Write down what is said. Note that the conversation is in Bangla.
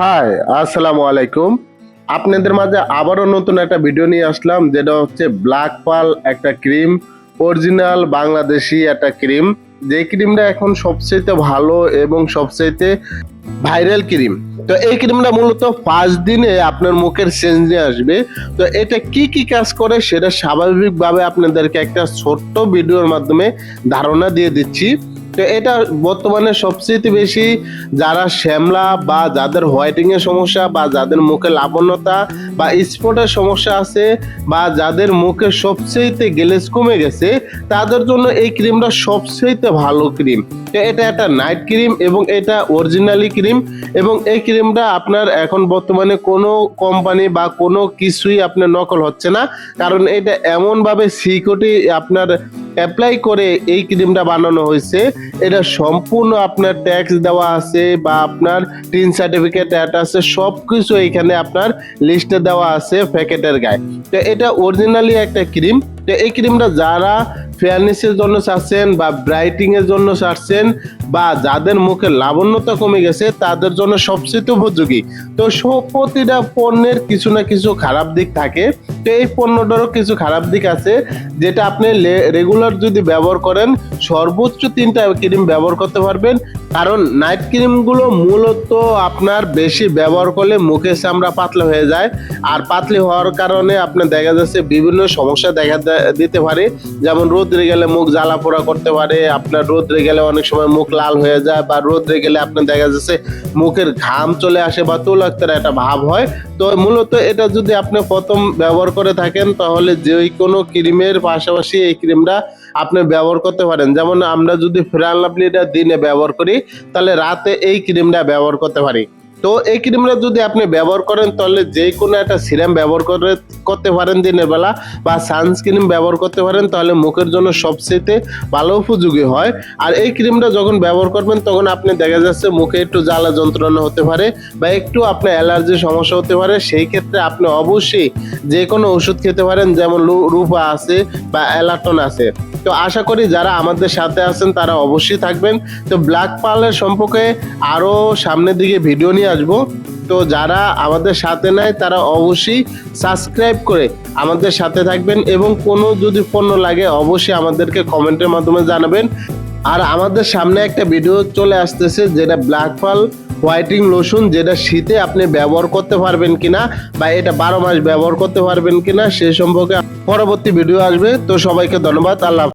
হাই আসসালামু আলাইকুম। আপনাদের মাঝে আবারও নতুন একটা ভিডিও নিয়ে আসলাম, যেটা হচ্ছে ব্ল্যাক পাল একটা ক্রিম অরিজিনাল বাংলাদেশি একটা ক্রিম যে ক্রিমটা এখন সবচেয়ে ভালো এবং সবচেয়ে ভাইরাল ক্রিম তো এই ক্রিমটা মূলত পাঁচ দিনে আপনার মুখের চেঞ্জ নিয়ে আসবে। তো এটা কি কি কাজ করে সেটা স্বাভাবিকভাবে আপনাদেরকে একটা ছোট্ট ভিডিওর মাধ্যমে ধারণা দিয়ে দিচ্ছি। তো এটা বর্তমানে সবচেয়ে বেশি যারা শ্যামলা বা যাদের হোয়াইটিং এর সমস্যা বা যাদের মুখে লাবণ্যতা বা স্পটের সমস্যা আছে বা যাদের মুখে সবচেয়ে গ্লেজ কমে গেছে, তাদের জন্য এই ক্রিমটা সবচেয়ে ভালো ক্রিম। তো এটা একটা নাইট ক্রিম এবং এটা অরিজিনালি ক্রিম এবং এই ক্রিমটা আপনার এখন বর্তমানে কোনো কোম্পানি বা কোনো কিছুই আপনার নকল হচ্ছে না। কারণ এটা এমনভাবে সিকিউরিটি আপনার অ্যাপ্লাই করে এই ক্রিমটা বানানো হয়েছে। এটা সম্পূর্ণ আপনার ট্যাক্স দেওয়া আছে বা আপনার টিন সার্টিফিকেট আছে সব কিছু এখানে আপনার লিস্টে দেওয়া আছে প্যাকেটের গায়ে। তো এটা অরিজিনালি একটা ক্রিম তো এই ক্রিমটা যারা ফেয়ারনেসের জন্য চাচ্ছেন বা ব্রাইটিং এর জন্য চাচ্ছেন বা যাদের মুখে লাবণ্যতা কমে গেছে, তাদের জন্য সবচেয়ে উপযোগী। তো সব প্রতিটা পণ্যের কিছু না কিছু খারাপ দিক থাকে। তো এই পণ্যটারও কিছু খারাপ দিক আছে, যেটা আপনি রেগুলার যদি ব্যবহার করেন, সর্বোচ্চ তিনটা ক্রিম ব্যবহার করতে পারবেন। কারণ নাইট ক্রিমগুলো মূলত আপনার বেশি ব্যবহার করলে মুখের চামড়া পাতলা হয়ে যায়। আর পাতলি হওয়ার কারণে আপনার দেখা যাচ্ছে বিভিন্ন সমস্যা দেখা দিতে পারে। যেমন রোদ্রে গেলে মুখ জ্বালা পোড়া করতে পারে, আপনার রোদ্রে গেলে অনেক সময় মুখ লাল হয়ে যায় বা রোদ্রে গেলে আপনার দেখা যাচ্ছে মুখের ঘাম চলে আসে বা তোলাক্তার একটা ভাব হয়। তো মূলত এটা যদি আপনি প্রথম ব্যবহার করে থাকেন, তাহলে যে কোনো ক্রিমের পাশাপাশি এই ক্রিমটা আপনি ব্যবহার করতে পারেন। যেমন আমরা যদি ফেরান লাভলিটা দিনে ব্যবহার করি, তাহলে রাতে এই ক্রিমটা ব্যবহার করতে পারি। তো এই ক্রিমটা যদি আপনি ব্যবহার করেন, তাহলে যে কোনো একটা সিরাম ব্যবহার করে করতে পারেন দিনের বেলা বা সানস্ক্রিন ব্যবহার করতে পারেন, তাহলে মুখের জন্য সবচেয়ে ভালো উপযোগী হয়। আর এই ক্রিমটা যখন ব্যবহার করবেন, তখন আপনি দেখা যাচ্ছে মুখে একটু জ্বালা যন্ত্রণা হতে পারে বা একটু আপনার অ্যালার্জির সমস্যা হতে পারে। সেই ক্ষেত্রে আপনি অবশ্যই যে কোনো ওষুধ খেতে পারেন, যেমন রুপা আছে বা অ্যালাটন আছে। তো আশা করি যারা আমাদের সাথে আছেন, তারা অবশ্যই থাকবেন। তো ব্ল্যাক পার্লের সম্পর্কে আরও সামনের দিকে ভিডিও নিয়ে আসব। তো যারা আমাদের সাথে নাই, তারা অবশ্যই সাবস্ক্রাইব করে আমাদের সাথে থাকবেন এবং কোনো যদি পণ্য লাগে, অবশ্যই আমাদেরকে কমেন্টের মাধ্যমে জানাবেন। আর আমাদের সামনে একটা ভিডিও চলে আসতেছে, যেটা ব্ল্যাক পাল হোয়াইটিং লোশন যেটা শীতে আপনি ব্যবহার করতে পারবেন কিনা বা এটা বারো মাস ব্যবহার করতে পারবেন কিনা, সে সম্পর্কে পরবর্তী ভিডিও আসবে। তো সবাইকে ধন্যবাদ, আল্লাহ।